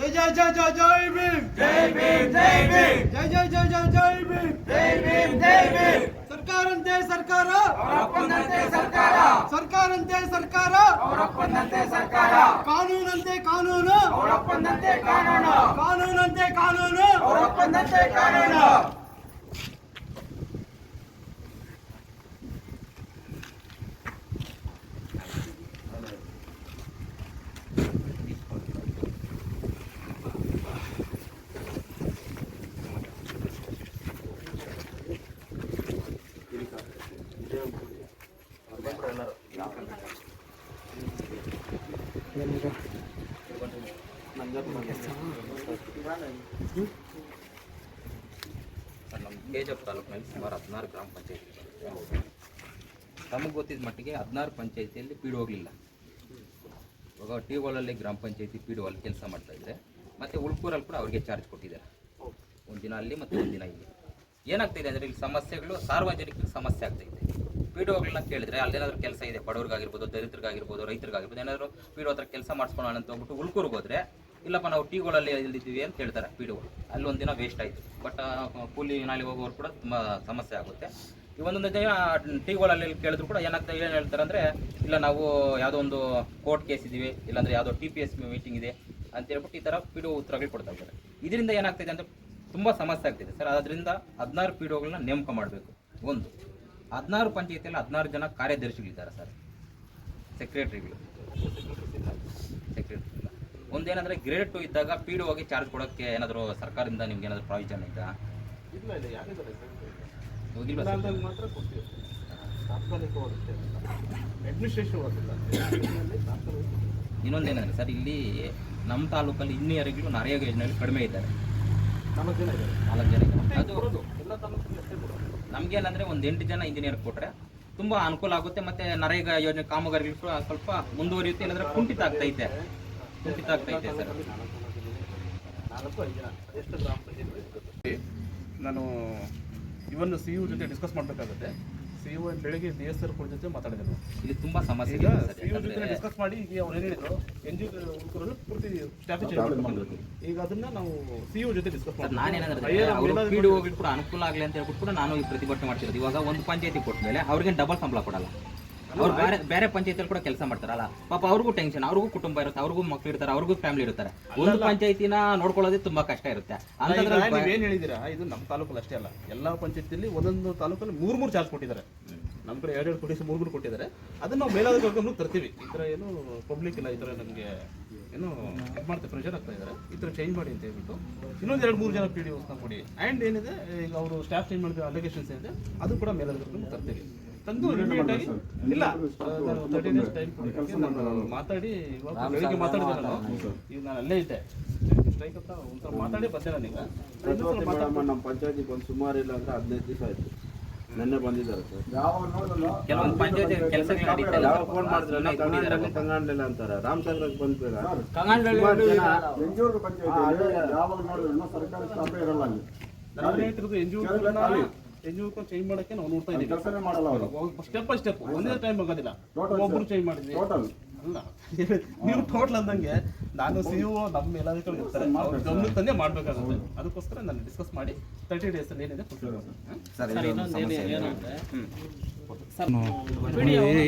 ಜೈ ಜೈ ಜೈ ಜೈ ಜೈ ಭೀಮ್. ಜೈ ಭೀಮ್ ಜೈ ಭೀಮ್. ಜೈ ಜೈ ಜೈ ಜೈ ಜೈ ಭೀಮ್. ಜೈ ಭೀಮ್ ಜೈ ಭೀಮ್. ಸರ್ಕಾರಂತೆ ಸರ್ಕಾರ. ಅವರಪ್ಪನಂತೆ ಸರ್ಕಾರ. ಸರ್ಕಾರಂತೆ ಸರ್ಕಾರ. ಅವರಪ್ಪನಂತೆ ಸರ್ಕಾರ. ಕಾನೂನಂತೆ ಕಾನೂನು. ಅವರಪ್ಪನಂತೆ ಕಾನೂನು. ಕಾನೂನಂತೆ ಕಾನೂನು. ಅವರಪ್ಪನಂತೆ ಕಾನೂನು. ಸರ್, ನಮ್ಮ ಕೆ ಜಿ ಎಫ್ ತಾಲೂಕಿನಲ್ಲಿ ಸುಮಾರು ಹದಿನಾರು ಗ್ರಾಮ ಪಂಚಾಯತಿ ತಮಗೆ ಗೊತ್ತಿದ್ದ ಮಟ್ಟಿಗೆ ಹದಿನಾರು ಪಂಚಾಯತಿಯಲ್ಲಿ ಪೀಡು ಹೋಗಲಿಲ್ಲ. ಇವಾಗ ಟಿ ಓಲಲ್ಲಿ ಗ್ರಾಮ ಪಂಚಾಯತಿ ಪಿ ಡಿ ಅಲ್ಲಿ ಕೆಲಸ ಮಾಡ್ತಾ ಇದ್ದಾರೆ ಮತ್ತು ಉಳ್ಕೂರಲ್ಲಿ ಕೂಡ ಅವ್ರಿಗೆ ಚಾರ್ಜ್ ಕೊಟ್ಟಿದ್ದಾರೆ. ಒಂದು ದಿನ ಅಲ್ಲಿ ಮತ್ತು ಒಂದು ದಿನ ಇಲ್ಲಿ. ಏನಾಗ್ತಿದೆ ಅಂದರೆ ಇಲ್ಲಿ ಸಮಸ್ಯೆಗಳು ಸಾರ್ವಜನಿಕರಿಗೆ ಸಮಸ್ಯೆ ಆಗ್ತೈತೆ ಪಿ ಡಿ ಓಗಳನ್ನ ಕೇಳಿದ್ರೆ ಅಲ್ಲೇನಾದ್ರೂ ಕೆಲಸ ಇದೆ ಬಡವ್ರಿಗಾಗಿರ್ಬೋದು ದಲಿತರಿಗಾಗಿರ್ಬೋದು ರೈತರಿಗಾಗಿರ್ಬೋದು ಏನಾದರೂ ಪಿ ಡಿ ಹತ್ರ ಕೆಲಸ ಮಾಡಿಸ್ಕೊಳ್ಳೋಣ ಅಂತ ಹೋಗ್ಬಿಟ್ಟು ಉಳ್ಕೂರಿಗೆ ಹೋದ್ರೆ ಇಲ್ಲಪ್ಪ, ನಾವು ಟೀಗಳಲ್ಲಿ ಇಲ್ಲಿದ್ದೀವಿ ಅಂತ ಹೇಳ್ತಾರೆ ಪಿ ಅಲ್ಲಿ ಒಂದು ದಿನ ವೇಸ್ಟ್ ಆಯಿತು. ಬಟ್ ಕೂಲಿ ನಾಳೆ ಹೋಗೋರು ಕೂಡ ತುಂಬ ಸಮಸ್ಯೆ ಆಗುತ್ತೆ. ಈ ಒಂದೊಂದು ದಿನ ಟೀಗಳಲ್ಲಿ ಕೇಳಿದ್ರು ಕೂಡ ಏನಾಗ್ತದೆ ಏನು ಹೇಳ್ತಾರೆ ಅಂದರೆ, ಇಲ್ಲ ನಾವು ಯಾವುದೋ ಒಂದು ಕೋರ್ಟ್ ಕೇಸ್ ಇದ್ದೀವಿ, ಇಲ್ಲಾಂದರೆ ಯಾವುದೋ ಟಿ ಪಿ ಎಸ್ ಮೀಟಿಂಗ್ ಇದೆ ಅಂತ ಹೇಳ್ಬಿಟ್ಟು ಈ ಥರ ಪಿ ಡಿ ಉತ್ತರಗಳು ಕೊಡ್ತಾ ಇದ್ದಾರೆ. ಇದರಿಂದ ಏನಾಗ್ತಿದೆ ಅಂದರೆ ತುಂಬ ಸಮಸ್ಯೆ ಆಗ್ತಿದೆ ಸರ್ ಅದರಿಂದ ಹದಿನಾರು ಪಿ ನೇಮಕ ಮಾಡಬೇಕು. ಒಂದು, ಹದಿನಾರು ಪಂಚಾಯತಿಯಲ್ಲಿ ಹದಿನಾರು ಜನ ಕಾರ್ಯದರ್ಶಿಗಳಿದ್ದಾರೆ ಸರ್. ಸೆಕ್ರೆಟರಿಗಳು ಸೆಕ್ರೆಟರಿ ಒಂದೇನಂದ್ರೆ ಗ್ರೇಡ್ ಟು ಇದ್ದಾಗ ಪಿ ಡಿ ಹೋಗಿ ಚಾರ್ಜ್ ಕೊಡೋಕ್ಕೆ ಏನಾದರೂ ಸರ್ಕಾರದಿಂದ ನಿಮ್ಗೆ ಏನಾದರೂ ಪ್ರಾವಿಷನ್ ಇದ್ದ ಇಲ್ಲ ಇಲ್ಲ ಯಾರಿದ್ದಾರೆ ಸರ್ ಹೋಗಿಲ್ವಾ ಸರ್? ಇಲ್ಲಾಂದಾಗ ಮಾತ್ರ ಕೊಡ್ತೀವಿ. ತಾತ್ಕಾಲಿಕವಾಗುತ್ತೆ ಅಡ್ಮಿನಿಸ್ಟ್ರೇಷನ್ ವರ್ಕಿಲ್ಲ ಇನ್ನೊಂದೇನಂದ್ರೆ ಸರ್ ಇಲ್ಲಿ ನಮ್ಮ ತಾಲೂಕಲ್ಲಿ ಇನ್ನೂ ನರೇಗಾ ಯೋಜನೆಯಲ್ಲಿ ಕಡಿಮೆ ಇದ್ದಾರೆ. ನಾಲ್ಕು ಜನ ಇದ್ದಾರೆ. ನಾಲ್ಕು ಜನ ಇದ್ದಾರೆ. ಅದು ಎಲ್ಲ ನಮ್ಗೇನಂದ್ರೆ ಒಂದು ಎಂಟು ಜನ ಇಂಜಿನಿಯರ್ ಕೊಟ್ರೆ ತುಂಬಾ ಅನುಕೂಲ ಆಗುತ್ತೆ ಮತ್ತೆ ನರೇಗಾ ಯೋಜನೆ ಕಾಮಗಾರಿಗಳು ಕೂಡ ಸ್ವಲ್ಪ ಮುಂದುವರಿಯುತ್ತೆ ಏನಂದ್ರೆ ಕುಂಠಿತ ಆಗ್ತೈತೆ. ಸರ್. ನಾನು ಇವನ್ ಸಿ ಯು ಜೊತೆ ಡಿಸ್ಕಸ್ ಮಾಡಬೇಕಾಗುತ್ತೆ. ಸಿ ಯು ಬೆಳಿಗ್ಗೆ ಡಿ ಎಸ್ ಆರ್ ಜೊತೆ ಮಾತಾಡಿದ್ರು ಇಲ್ಲಿ ತುಂಬಾ ಸಮಸ್ಯೆ ಇದೆ ಸಿ ಯು ಜೊತೆ ಡಿಸ್ಕಸ್ ಮಾಡಿ ಈಗ ಅವ್ರು ಏನು ಹೇಳಿದ್ರು ಎನ್ ಜಿ ಉಳ್ಕೊಳ್ಳೋದು ಪೂರ್ತಿ ಸ್ಟಾಫ್ ಚೇಂಜ್ ಮಾಡಬೇಕು ಈಗ ಅದನ್ನ ನಾವು ಸಿ ಯು ಜೊತೆ ಡಿಸ್ಕಸ್ ಮಾಡಿ ನಾನೇನಂದ್ರೆ ಅವರು ಪಿ ಡಿ ಅನುಕೂಲ ಆಗಲಿ ಅಂತ ಹೇಳ್ಬಿಟ್ಟು ಕೂಡ ನಾನು ಈ ಪ್ರತಿಭಟನೆ ಮಾಡ್ತಿರೋದು. ಇವಾಗ ಒಂದು ಪಂಚಾಯತಿ ಕೊಟ್ಟ ಮೇಲೆ ಅವ್ರಿಗೆ ಡಬಲ್ ಸಂಬಳ ಕೊಡಲ್ಲ. ಅವ್ರು ಬೇರೆ ಬೇರೆ ಪಂಚಾಯತಿಯಲ್ಲಿ ಕೂಡ ಕೆಲಸ ಮಾಡ್ತಾರಲ್ಲ ಪಾಪ ಅವ್ರಿಗೂ ಟೆನ್ಷನ್ ಅವ್ರಿಗೂ ಕುಟುಂಬ ಇರುತ್ತೆ ಅವ್ರಿಗೂ ಮಕ್ಳು ಇರ್ತಾರೆ ಅವ್ರಿಗೂ ಫ್ಯಾಮಿಲಿ ಇರ್ತಾರೆ. ಒಂದು ಪಂಚಾಯತಿನ ನೋಡ್ಕೊಳ್ಳೋದೇ ತುಂಬಾ ಕಷ್ಟ ಇರುತ್ತೆ. ಏನ್ ಹೇಳಿದಿರಾ? ಇದು ನಮ್ಮ ತಾಲೂಕಲ್ಲಿ ಅಷ್ಟೇ ಅಲ್ಲ. ಎಲ್ಲಾ ಪಂಚಾಯತಿಯಲ್ಲಿ ಒಂದೊಂದು ತಾಲೂಕಲ್ಲಿ ಮೂರು ಮೂರು ಚಾರ್ಜ್ ಕೊಟ್ಟಿದ್ದಾರೆ. ನಮ್ಮ ಕಡೆ ಎರಡು ಎರಡು ಕೊಟ್ಟಿಸಿ ಮೂರು ಮೂರು ಕೊಟ್ಟಿದ್ದಾರೆ. ಅದನ್ನ ನಾವು ಮೇಲಾಧಿಕಾರಿ ಗಮನಕ್ಕೆ ತರ್ತೀವಿ. ಈ ಥರ ಏನು ಪಬ್ಲಿಕ್ ಇಲ್ಲ ಈ ಥರ ನಮಗೆ ಏನು ಇದು ಮಾಡ್ತಾರೆ ಪ್ರೆಷರ್ ಆಗ್ತಾ ಇದಾರೆ ಈ ಥರ ಚೇಂಜ್ ಮಾಡಿ ಅಂತ ಹೇಳ್ಬಿಟ್ಟು ಇನ್ನೊಂದು ಎರಡು ಮೂರು ಜನ ಪಿ ಡಿ ಓಸ್ನ ಕೊಡಿ. ಆ್ಯಂಡ್ ಏನಿದೆ ಈಗ ಅವರು ಸ್ಟಾಫ್ ಚೇಂಜ್ ಮಾಡಿದ ಅಲಿಗೇಷನ್ಸ್ ಏನಿದೆ ಅದು ಕೂಡ ಮೇಲಾಧಿಕಾರಿ ಗಮನಕ್ಕೆ ತರ್ತೀವಿ. ತಂದು ಇಮಿಡಿಯೇಟ್ ಆಗಿ? ಇಲ್ಲ. ತರ್ಟಿ ಡೇಸ್ ಟೈಮ್ ನಾನು ಮಾತಾಡಿ ಇವಾಗ ಬೆಳಿಗ್ಗೆ ಮಾತಾಡಿದೆ ನಾನು. ಈಗ ನಾನು ಅಲ್ಲೇ ಇದ್ದೆ. ಸ್ಟ್ರೈಕ್ ಅಂತ ಒಂಥರ ಮಾತಾಡಿ ಬಂದೆ ನಾನೀಗ ಪ್ರತಿಭಟನೆ ಮೇಡಮ್ ನಮ್ಮ ಪಂಚಾಯತಿಗೆ ಬಂದು ಸುಮಾರು ಇಲ್ಲ ಅಂದ್ರೆ ಹದಿನೈದು ದಿವಸ ಆಯ್ತು. ನೆನ್ನೆ ಬಂದಿದ್ದಾರೆ ಸರ್. ಕೆಲವೊಂದು ಪಂಚಾಯತಿ ಇಲ್ಲ ಯಾವ ಸರ್. ಫೋನ್ ಮಾಡಿದ್ರೆ? ಸುಮ್ನೆ ಇಟ್ಬಿಟ್ಟಿದ್ದಾರೆ ಕಂಗಾಂಡಲ್ಲಿ ಕಂಗಾಂಡಲ್ಲಿ ಅಂತಾರೆ. ರಾಮಚಂದ್ರಕ್ಕೆ ಬಂದ್ಬೇಡ ನಾನು. ಹೇಳ್ತಿರೋದು N G N G change ಮಾಡಕ್ಕೆ ನಾವು ನೋಡ್ತಾ ಇದ್ದೀವಿ. ಸ್ಟೆಪ್ ಬೈ ಸ್ಟೆಪ್ ಒಂದೇ ಟೈಮ್ ಆಗೋದಿಲ್ಲ. ಒಬ್ರು ಚೇಂಜ್ ಮಾಡಿದ್ವಿ. ಅಲ್ಲ. ನೀವು ಟೋಟಲ್ ಅಂದಂಗೆ ನಾನು ಸಿ ಯು ನಮ್ಮ ಎಲ್ಲಾದಕ್ಕೂ ಇರ್ತಾರೆ. ಅವ್ರ ಗಮನಕ್ಕೆ ತಂದೆ ಮಾಡ್ಬೇಕಾಗುತ್ತೆ. ಅದಕ್ಕೋಸ್ಕರ ನಾನು ಡಿಸ್ಕಸ್ ಮಾಡಿ ತರ್ಟಿ ಡೇಸ್ ಅಲ್ಲಿ ಏನಿದೆ? ಸರ್ ಇನ್ನೊಂದು ಸಮಸ್ಯೆ ಇದೆ. ಹ್ಮ್. ಸಮಯಕ್ಕೆ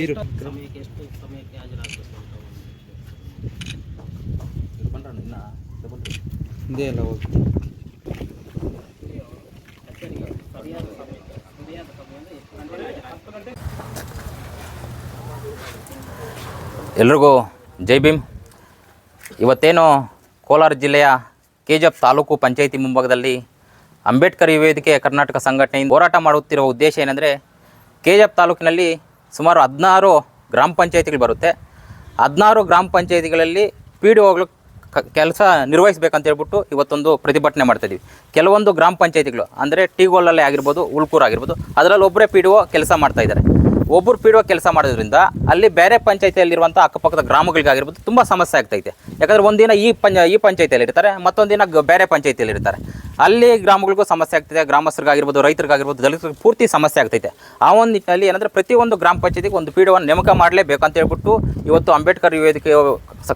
ಎಷ್ಟು ಸಮಯಕ್ಕೆ ಹಾಜರಾಗಬೇಕು ಅಂತ ಇದು ಬಂದ್ರಣ್ಣ ಇನ್ನ double ಕಚೇರಿಗೆ ಸರಿಯಾದ ಸಮಯಕ್ಕೆ ಸರಿಯಾದ ಸಮಯದಿಂದ ಎಷ್ಟು ಗಂಟೆಗೆ ಹಾಜರಾಗಬೇಕು ಎಲ್ರಿಗೂ ಜೈ ಭೀಮ್. ಇವತ್ತೇನು ಕೋಲಾರ ಜಿಲ್ಲೆಯ K G F taluk panchayat ಮುಂಭಾಗದಲ್ಲಿ ಅಂಬೇಡ್ಕರ್ ವೇದಿಕೆ ಕರ್ನಾಟಕ ಸಂಘಟನೆಯಿಂದ ಹೋರಾಟ ಮಾಡುತ್ತಿರುವ ಉದ್ದೇಶ ಏನಂದರೆ ಕೆ ಜಿ ಎಫ್ ತಾಲೂಕಿನಲ್ಲಿ ಸುಮಾರು ಹದಿನಾರು ಗ್ರಾಮ ಪಂಚಾಯಿತಿಗಳು ಬರುತ್ತೆ. ಹದಿನಾರು ಗ್ರಾಮ ಪಂಚಾಯಿತಿಗಳಲ್ಲಿ ಪಿ ಡಿ ಒಗಳು ಕೆಲಸ ನಿರ್ವಹಿಸಬೇಕಂತ ಹೇಳ್ಬಿಟ್ಟು ಇವತ್ತೊಂದು ಪ್ರತಿಭಟನೆ ಮಾಡ್ತಾಯಿದ್ವಿ ಕೆಲವೊಂದು ಗ್ರಾಮ ಪಂಚಾಯಿತಿಗಳು, ಅಂದರೆ ಟಿಗೋಲಲ್ಲೇ ಆಗಿರ್ಬೋದು, ಉಳ್ಕೂರು ಆಗಿರ್ಬೋದು ಅದರಲ್ಲಿ ಒಬ್ಬರೇ ಪಿ ಡಿ ಒ ಕೆಲಸ ಮಾಡ್ತಾ ಇದ್ದಾರೆ. ಒಬ್ಬರು ಪೀಡುವ ಕೆಲಸ ಮಾಡೋದ್ರಿಂದ ಅಲ್ಲಿ ಬೇರೆ ಪಂಚಾಯತಿಯಲ್ಲಿರುವಂಥ ಅಕ್ಕಪಕ್ಕದ ಗ್ರಾಮಗಳಿಗಾಗಿರ್ಬೋದು ತುಂಬ ಸಮಸ್ಯೆ ಆಗ್ತೈತೆ. ಯಾಕಂದರೆ ಒಂದಿನ ಈ ಪಂಚ, ಈ ಪಂಚಾಯತಿಯಲ್ಲಿ ಇರ್ತಾರೆ, ಮತ್ತೊಂದಿನ ದಿನ ಬೇರೆ ಪಂಚಾಯತಿಯಲ್ಲಿ ಇರ್ತಾರೆ. ಅಲ್ಲಿ ಗ್ರಾಮಗಳಿಗೂ ಸಮಸ್ಯೆ ಆಗ್ತಿದೆ ಗ್ರಾಮಸ್ಥರಿಗಾಗಿರ್ಬೋದು, ರೈತರಿಗಾಗಿರ್ಬೋದು, ದಲಿತರಿಗೆ ಪೂರ್ತಿ ಸಮಸ್ಯೆ ಆಗ್ತೈತೆ. ಆ ಒಂದು ನಿಟ್ಟಿನಲ್ಲಿ ಏನಂದರೆ ಪ್ರತಿಯೊಂದು ಗ್ರಾಮ ಪಂಚಾಯತಿಗೆ ಒಂದು ಪೀಡವನ್ನು ನೇಮಕ ಮಾಡಲೇಬೇಕು ಅಂತ ಹೇಳ್ಬಿಟ್ಟು ಇವತ್ತು ಅಂಬೇಡ್ಕರ್ ವೇದಿಕೆ,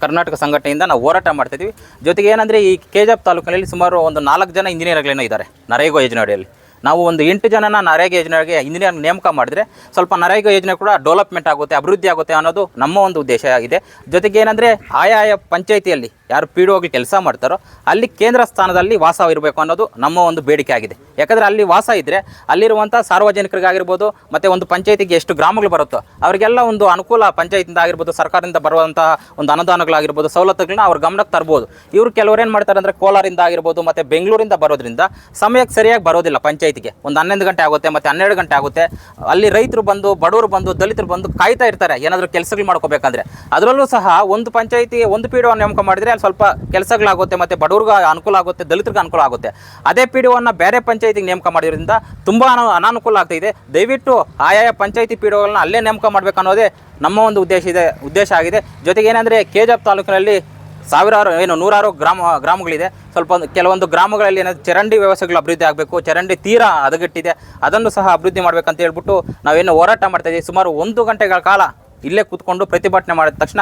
ಕರ್ನಾಟಕ ಸಂಘಟನೆಯಿಂದ ನಾವು ಹೋರಾಟ ಮಾಡ್ತಿದ್ದೀವಿ ಜೊತೆಗೆ ಏನಂದರೆ ಈ ಕೆಜಾಪ್ ತಾಲೂಕಿನಲ್ಲಿ ಸುಮಾರು ಒಂದು ನಾಲ್ಕು ಜನ ಇಂಜಿನಿಯರ್ಗಳೇನೋ ಇದ್ದಾರೆ, ನರೇಗೋ ಯೋಜನೆ ಅಡಿಯಲ್ಲಿ ನಾವು ಒಂದು ಎಂಟು ಜನನ ನರೇಗಾ ಯೋಜನೆಗೆ ಇಂಜಿನಿಯರ್ ನೇಮಕ ಮಾಡಿದ್ರೆ ಸ್ವಲ್ಪ ನರೇಗಾ ಯೋಜನೆ ಕೂಡ ಡೆವಲಪ್ಮೆಂಟ್ ಆಗುತ್ತೆ, ಅಭಿವೃದ್ಧಿ ಆಗುತ್ತೆ ಅನ್ನೋದು ನಮ್ಮ ಒಂದು ಉದ್ದೇಶ ಆಗಿದೆ. ಜೊತೆಗೆ ಏನಂದರೆ ಆಯಾ ಪಂಚಾಯಿತಿಯಲ್ಲಿ ಯಾರು ಪಿ ಡಿ ಕೆಲಸ ಮಾಡ್ತಾರೋ ಅಲ್ಲಿ ಕೇಂದ್ರ ಸ್ಥಾನದಲ್ಲಿ ವಾಸವಿರಬೇಕು ಅನ್ನೋದು ನಮ್ಮ ಒಂದು ಬೇಡಿಕೆ ಆಗಿದೆ. ಯಾಕಂದರೆ ಅಲ್ಲಿ ವಾಸ ಇದ್ದರೆ ಅಲ್ಲಿರುವಂಥ ಸಾರ್ವಜನಿಕರಿಗಾಗಿರ್ಬೋದು ಮತ್ತು ಒಂದು ಪಂಚಾಯಿತಿಗೆ ಎಷ್ಟು ಗ್ರಾಮಗಳು ಬರುತ್ತೋ ಅವರಿಗೆಲ್ಲ ಒಂದು ಅನುಕೂಲ ಪಂಚಾಯತಿಂದ ಆಗಿರ್ಬೋದು, ಸರ್ಕಾರದಿಂದ ಬರುವಂತಹ ಒಂದು ಅನುದಾನಗಳಾಗಿರ್ಬೋದು, ಸವಲತ್ತುಗಳನ್ನ ಅವ್ರ ಗಮನಕ್ಕೆ ತರ್ಬೋದು. ಇವರು ಕೆಲವರು ಏನು ಮಾಡ್ತಾರೆ ಅಂದರೆ ಕೋಲಾರಿಂದ ಆಗಿರ್ಬೋದು ಮತ್ತು ಬೆಂಗಳೂರಿಂದ ಬರೋದ್ರಿಂದ ಸಮಯಕ್ಕೆ ಸರಿಯಾಗಿ ಬರೋದಿಲ್ಲ ಪಂಚಾಯತಿಗೆ ಒಂದು ಹನ್ನೊಂದು ಗಂಟೆ ಆಗುತ್ತೆ, ಮತ್ತು ಹನ್ನೆರಡು ಗಂಟೆ ಆಗುತ್ತೆ. ಅಲ್ಲಿ ರೈತರು ಬಂದು, ಬಡವರು ಬಂದು, ದಲಿತರು ಬಂದು ಕಾಯ್ತಾ ಇರ್ತಾರೆ. ಏನಾದರೂ ಕೆಲಸಗಳು ಮಾಡ್ಕೋಬೇಕಂದ್ರೆ. ಅದರಲ್ಲೂ ಸಹ ಒಂದು ಪಂಚಾಯಿತಿ ಒಂದು ಪಿ ನೇಮಕ ಮಾಡಿದರೆ ಅಲ್ಲಿ ಸ್ವಲ್ಪ ಕೆಲಸಗಳಾಗುತ್ತೆ, ಮತ್ತು ಬಡವ್ರಿಗೆ ಅನುಕೂಲ ಆಗುತ್ತೆ, ದಲಿತರಿಗೆ ಅನುಕೂಲ ಆಗುತ್ತೆ. ಅದೇ ಪಿ ಡಿ ಬೇರೆ ಪಂಚಾಯಿತಿಗೆ ನೇಮಕ ಮಾಡಿರೋದ್ರಿಂದ ತುಂಬ ಅನ- ಅನಾನುಕೂಲ ಆಗ್ತಾಯಿದೆ ದಯವಿಟ್ಟು ಆಯಾಯ ಪಂಚಾಯಿತಿ ಪಿ ಅಲ್ಲೇ ನೇಮಕ ಮಾಡಬೇಕು ಅನ್ನೋದೇ ನಮ್ಮ ಒಂದು ಉದ್ದೇಶ ಇದೆ, ಉದ್ದೇಶ ಆಗಿದೆ. ಜೊತೆಗೆ ಏನಂದರೆ ಕೆಜಾಪ್ ತಾಲೂಕಿನಲ್ಲಿ ಸಾವಿರಾರು, ಏನು ನೂರಾರು ಗ್ರಾಮ, ಗ್ರಾಮಗಳಿದೆ. ಸ್ವಲ್ಪ ಕೆಲವೊಂದು ಗ್ರಾಮಗಳಲ್ಲಿ ಏನಾದ್ರು ಚರಂಡಿ ವ್ಯವಸ್ಥೆಗಳು ಅಭಿವೃದ್ಧಿ ಆಗಬೇಕು, ಚರಂಡಿ ತೀರ ಹದಗೆಟ್ಟಿದೆ. ಅದನ್ನು ಸಹ ಅಭಿವೃದ್ಧಿ ಮಾಡಬೇಕಂತ ಹೇಳ್ಬಿಟ್ಟು ನಾವೇನು ಹೋರಾಟ ಮಾಡ್ತಾ ಇದ್ದೀವಿ ಸುಮಾರು ಒಂದು ಗಂಟೆಗಳ ಕಾಲ ಇಲ್ಲೇ ಕೂತ್ಕೊಂಡು ಪ್ರತಿಭಟನೆ ಮಾಡಿದ ತಕ್ಷಣ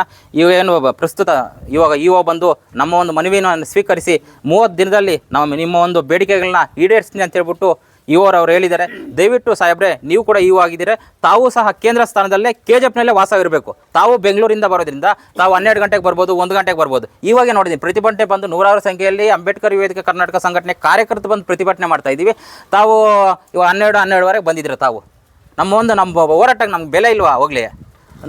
ಏನು ಪ್ರಸ್ತುತ ಇವಾಗ ಇಒ ಬಂದು ನಮ್ಮ ಒಂದು ಮನವಿಯನ್ನು ಸ್ವೀಕರಿಸಿ ಮೂವತ್ತು ದಿನದಲ್ಲಿ ನಾವು ನಿಮ್ಮ ಒಂದು ಬೇಡಿಕೆಗಳನ್ನ ಈಡೇರಿಸ್ತೀನಿ ಅಂತ ಹೇಳ್ಬಿಟ್ಟು ಇವರು ಅವ್ರು ಹೇಳಿದ್ದಾರೆ, ದಯವಿಟ್ಟು ಸಾಹೇಬ್ರೆ, ನೀವು ಕೂಡ ಇವು ಆಗಿದ್ದೀರಾ. ತಾವು ಸಹ ಕೇಂದ್ರ ಸ್ಥಾನದಲ್ಲೇ ಕೆ ಜಿ ಎಫ್ನಲ್ಲೇ ವಾಸವಿರಬೇಕು. ತಾವು ಬೆಂಗಳೂರಿಂದ ಬರೋದ್ರಿಂದ ತಾವು ಹನ್ನೆರಡು ಗಂಟೆಗೆ ಬರ್ಬೋದು, ಒಂದು ಗಂಟೆಗೆ ಬರ್ಬೋದು. ಇವಾಗೆ ನೋಡಿದ್ದೀನಿ, ಪ್ರತಿಭಟನೆ ಬಂದು ನೂರಾರು ಸಂಖ್ಯೆಯಲ್ಲಿ ಅಂಬೇಡ್ಕರ್ ವೇದಿಕೆ ಕರ್ನಾಟಕ ಸಂಘಟನೆ ಕಾರ್ಯಕರ್ತರು ಬಂದು ಪ್ರತಿಭಟನೆ ಮಾಡ್ತಾ ಇದ್ದೀವಿ. ತಾವು ಇವಾಗ ಹನ್ನೆರಡು, ಹನ್ನೆರಡುವರೆಗೆ ಬಂದಿದ್ದೀರಾ ತಾವು? ನಮ್ಮ ಒಂದು ನಮ್ಮ ಹೋರಾಟಕ್ಕೆ ನಮ್ಗೆ ಬೆಲೆ ಇಲ್ವಾ ಹೋಗ್ಲಿ?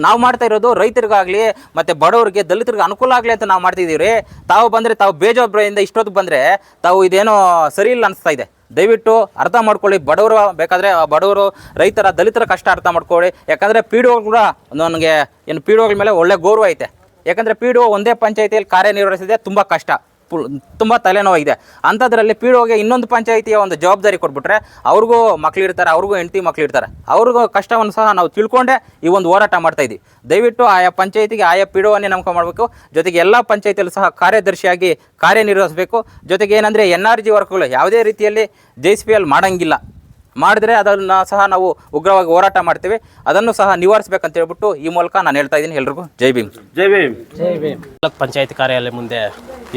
ನಾವು ಮಾಡ್ತಾ ಇರೋದು ರೈತರಿಗಾಗಲಿ, ಮತ್ತು ಬಡವರಿಗೆ, ದಲಿತರಿಗೆ ಅನುಕೂಲ ಆಗಲಿ ಅಂತ ನಾವು ಮಾಡ್ತಿದ್ದೀವಿ ರೀ ತಾವು ಬಂದರೆ, ತಾವು ಬೇಜವಾಬ್ದಾರಿಯಿಂದ ಇಷ್ಟೊತ್ತು ಬಂದರೆ ತಾವು ಇದೇನೋ ಸರಿ ಇಲ್ಲ ಅನಿಸ್ತಾ ಇದೆ. ದಯವಿಟ್ಟು ಅರ್ಥ ಮಾಡ್ಕೊಳ್ಳಿ. ಬಡವರು ಬೇಕಾದರೆ ಬಡವರು ರೈತರ ದಲಿತರ ಕಷ್ಟ ಅರ್ಥ ಮಾಡ್ಕೊಳ್ಳಿ. ಯಾಕಂದರೆ ಪಿ ಡಿ ಕೂಡ ನನಗೆ ಏನು ಪಿ ಡಿ ಮೇಲೆ ಒಳ್ಳೆ ಗೌರವ ಐತೆ. ಯಾಕಂದರೆ ಪಿ ಡಿ ಒಂದೇ ಪಂಚಾಯತಿಯಲ್ಲಿ ಕಾರ್ಯನಿರ್ವಹಿಸಿದೆ ತುಂಬ ಕಷ್ಟ. ತುಂಬ ತಲೆನೋವಾಗಿದೆ. ಅಂಥದ್ರಲ್ಲಿ ಪಿ ಇನ್ನೊಂದು ಪಂಚಾಯಿತಿಯ ಒಂದು ಜವಾಬ್ದಾರಿ ಕೊಟ್ಬಿಟ್ರೆ ಅವ್ರಿಗೂ ಮಕ್ಳಿರ್ತಾರೆ ಅವ್ರಿಗೂ ಹೆಂಡತಿ ಮಕ್ಳಿರ್ತಾರೆ ಅವ್ರಿಗೂ ಕಷ್ಟವನ್ನು ಸಹ ನಾವು ತಿಳ್ಕೊಂಡೇ ಈ ಒಂದು ಹೋರಾಟ ಮಾಡ್ತಾ ಇದ್ದೀವಿ. ದಯವಿಟ್ಟು ಆಯಾ ಪಂಚಾಯಿತಿಗೆ ಆಯಾ ಪಿ ಡಿ ಒನ್ನೇ ನೇಮಕ ಮಾಡಬೇಕು. ಜೊತೆಗೆ ಎಲ್ಲ ಪಂಚಾಯಿತಿಯಲ್ಲೂ ಸಹ ಕಾರ್ಯದರ್ಶಿಯಾಗಿ ಕಾರ್ಯನಿರ್ವಹಿಸಬೇಕು. ಜೊತೆಗೆ ಏನಂದರೆ ಎನ್ ಆರ್ ಜಿ ವರ್ಕ್ಗಳು ಯಾವುದೇ ರೀತಿಯಲ್ಲಿ ಜೆ ಸಿ ಪಿ ಎಲ್ ಮಾಡೋಂಗಿಲ್ಲ. ಮಾಡಿದ್ರೆ ಅದನ್ನು ಸಹ ನಾವು ಉಗ್ರವಾಗಿ ಹೋರಾಟ ಮಾಡ್ತೀವಿ. ಅದನ್ನು ಸಹ ನಿವಾರಿಸಬೇಕಂತ ಹೇಳ್ಬಿಟ್ಟು ಈ ಮೂಲಕ ನಾನು ಹೇಳ್ತಾ ಇದ್ದೀನಿ. ಎಲ್ರಿಗೂ ಜೈ ಭೀಮ್. ಜೈ ಭೀಮ್. ಜೈ ತಾಲೂಕ್ ಪಂಚಾಯತ್ ಕಾರ್ಯಾಲಯ ಮುಂದೆ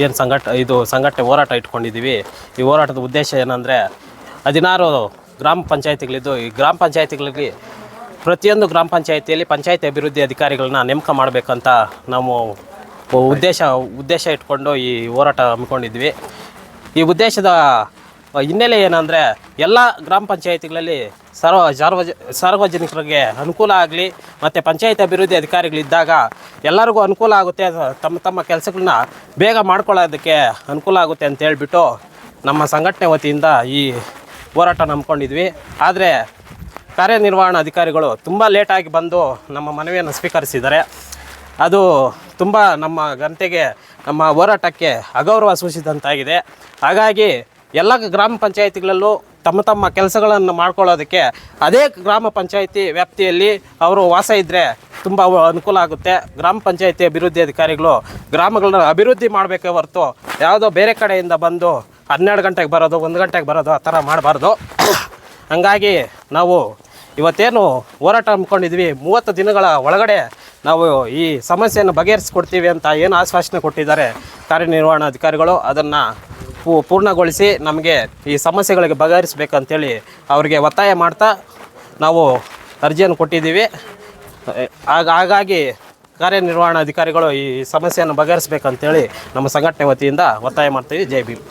ಏನು ಸಂಘಟ ಇದು ಸಂಘಟನೆ ಹೋರಾಟ ಇಟ್ಕೊಂಡಿದ್ದೀವಿ. ಈ ಹೋರಾಟದ ಉದ್ದೇಶ ಏನಂದರೆ ಹದಿನಾರು ಗ್ರಾಮ ಪಂಚಾಯತಿಗಳಿದ್ದು ಈ ಗ್ರಾಮ ಪಂಚಾಯತಿಗಳಿಗೆ ಪ್ರತಿಯೊಂದು ಗ್ರಾಮ ಪಂಚಾಯತಿಯಲ್ಲಿ ಪಂಚಾಯತ್ ಅಭಿವೃದ್ಧಿ ಅಧಿಕಾರಿಗಳನ್ನ ನೇಮಕ ಮಾಡಬೇಕಂತ ನಾವು ಉದ್ದೇಶ ಉದ್ದೇಶ ಇಟ್ಕೊಂಡು ಈ ಹೋರಾಟ ಹಮ್ಮಿಕೊಂಡಿದ್ವಿ ಈ ಉದ್ದೇಶದ ಹಿನ್ನೆಲೆ ಏನಂದರೆ ಎಲ್ಲ ಗ್ರಾಮ ಪಂಚಾಯತಿಗಳಲ್ಲಿ ಸರ್ವ ಸಾರ್ವಜ, ಸಾರ್ವಜನಿಕರಿಗೆ ಅನುಕೂಲ ಆಗಲಿ ಮತ್ತು ಪಂಚಾಯತ್ ಅಭಿವೃದ್ಧಿ ಅಧಿಕಾರಿಗಳಿದ್ದಾಗ ಎಲ್ಲರಿಗೂ ಅನುಕೂಲ ಆಗುತ್ತೆ, ತಮ್ಮ ತಮ್ಮ ಕೆಲಸಗಳನ್ನ ಬೇಗ ಮಾಡ್ಕೊಳ್ಳೋದಕ್ಕೆ ಅನುಕೂಲ ಆಗುತ್ತೆ ಅಂತ ಹೇಳ್ಬಿಟ್ಟು ನಮ್ಮ ಸಂಘಟನೆ ವತಿಯಿಂದ ಈ ಹೋರಾಟ ನಂಬ್ಕೊಂಡಿದ್ವಿ. ಆದರೆ ಕಾರ್ಯನಿರ್ವಹಣಾಧಿಕಾರಿಗಳು ತುಂಬ ಲೇಟಾಗಿ ಬಂದು ನಮ್ಮ ಮನವಿಯನ್ನು ಸ್ವೀಕರಿಸಿದ್ದಾರೆ. ಅದು ತುಂಬ ನಮ್ಮ ಗಂಟೆಗೆ ನಮ್ಮ ಹೋರಾಟಕ್ಕೆ ಅಗೌರವ ಸೂಚಿಸಿದಂತಾಗಿದೆ. ಹಾಗಾಗಿ ಎಲ್ಲ ಗ್ರಾಮ ಪಂಚಾಯಿತಿಗಳಲ್ಲೂ ತಮ್ಮ ತಮ್ಮ ಕೆಲಸಗಳನ್ನು ಮಾಡ್ಕೊಳ್ಳೋದಕ್ಕೆ ಅದೇ ಗ್ರಾಮ ಪಂಚಾಯಿತಿ ವ್ಯಾಪ್ತಿಯಲ್ಲಿ ಅವರು ವಾಸ ಇದ್ದರೆ ತುಂಬ ಅನುಕೂಲ ಆಗುತ್ತೆ. ಗ್ರಾಮ ಪಂಚಾಯಿತಿ ಅಭಿವೃದ್ಧಿ ಅಧಿಕಾರಿಗಳು ಗ್ರಾಮಗಳನ್ನ ಅಭಿವೃದ್ಧಿ ಮಾಡಬೇಕೇ ಹೊರತು ಯಾವುದೋ ಬೇರೆ ಕಡೆಯಿಂದ ಬಂದು ಹನ್ನೆರಡು ಗಂಟೆಗೆ ಬರೋದು, ಒಂದು ಗಂಟೆಗೆ ಬರೋದು ಆ ಥರ ಮಾಡಬಾರ್ದು. ಹಂಗಾಗಿ ನಾವು ಇವತ್ತೇನು ಹೋರಾಟ ಹಮ್ಮಿಕೊಂಡಿದ್ವಿ. ಮೂವತ್ತು ದಿನಗಳ ಒಳಗಡೆ ನಾವು ಈ ಸಮಸ್ಯೆಯನ್ನು ಬಗೆಹರಿಸ್ಕೊಡ್ತೀವಿ ಅಂತ ಏನು ಆಶ್ವಾಸನೆ ಕೊಟ್ಟಿದ್ದಾರೆ ಕಾರ್ಯನಿರ್ವಹಣಾಧಿಕಾರಿಗಳು. ಅದನ್ನು ಪೂರ್ಣಗೊಳಿಸಿ ನಮಗೆ ಈ ಸಮಸ್ಯೆಗಳಿಗೆ ಬಗೆಹರಿಸ್ಬೇಕಂತೇಳಿ ಅವರಿಗೆ ಒತ್ತಾಯ ಮಾಡ್ತಾ ನಾವು ಅರ್ಜಿಯನ್ನು ಕೊಟ್ಟಿದ್ದೀವಿ. ಹಾಗಾಗಿ ಕಾರ್ಯನಿರ್ವಹಣಾಧಿಕಾರಿಗಳು ಈ ಸಮಸ್ಯೆಯನ್ನು ಬಗೆಹರಿಸ್ಬೇಕಂತೇಳಿ ನಮ್ಮ ಸಂಘಟನೆ ವತಿಯಿಂದ ಒತ್ತಾಯ ಮಾಡ್ತೀವಿ. ಜೈ ಭೀಮ್.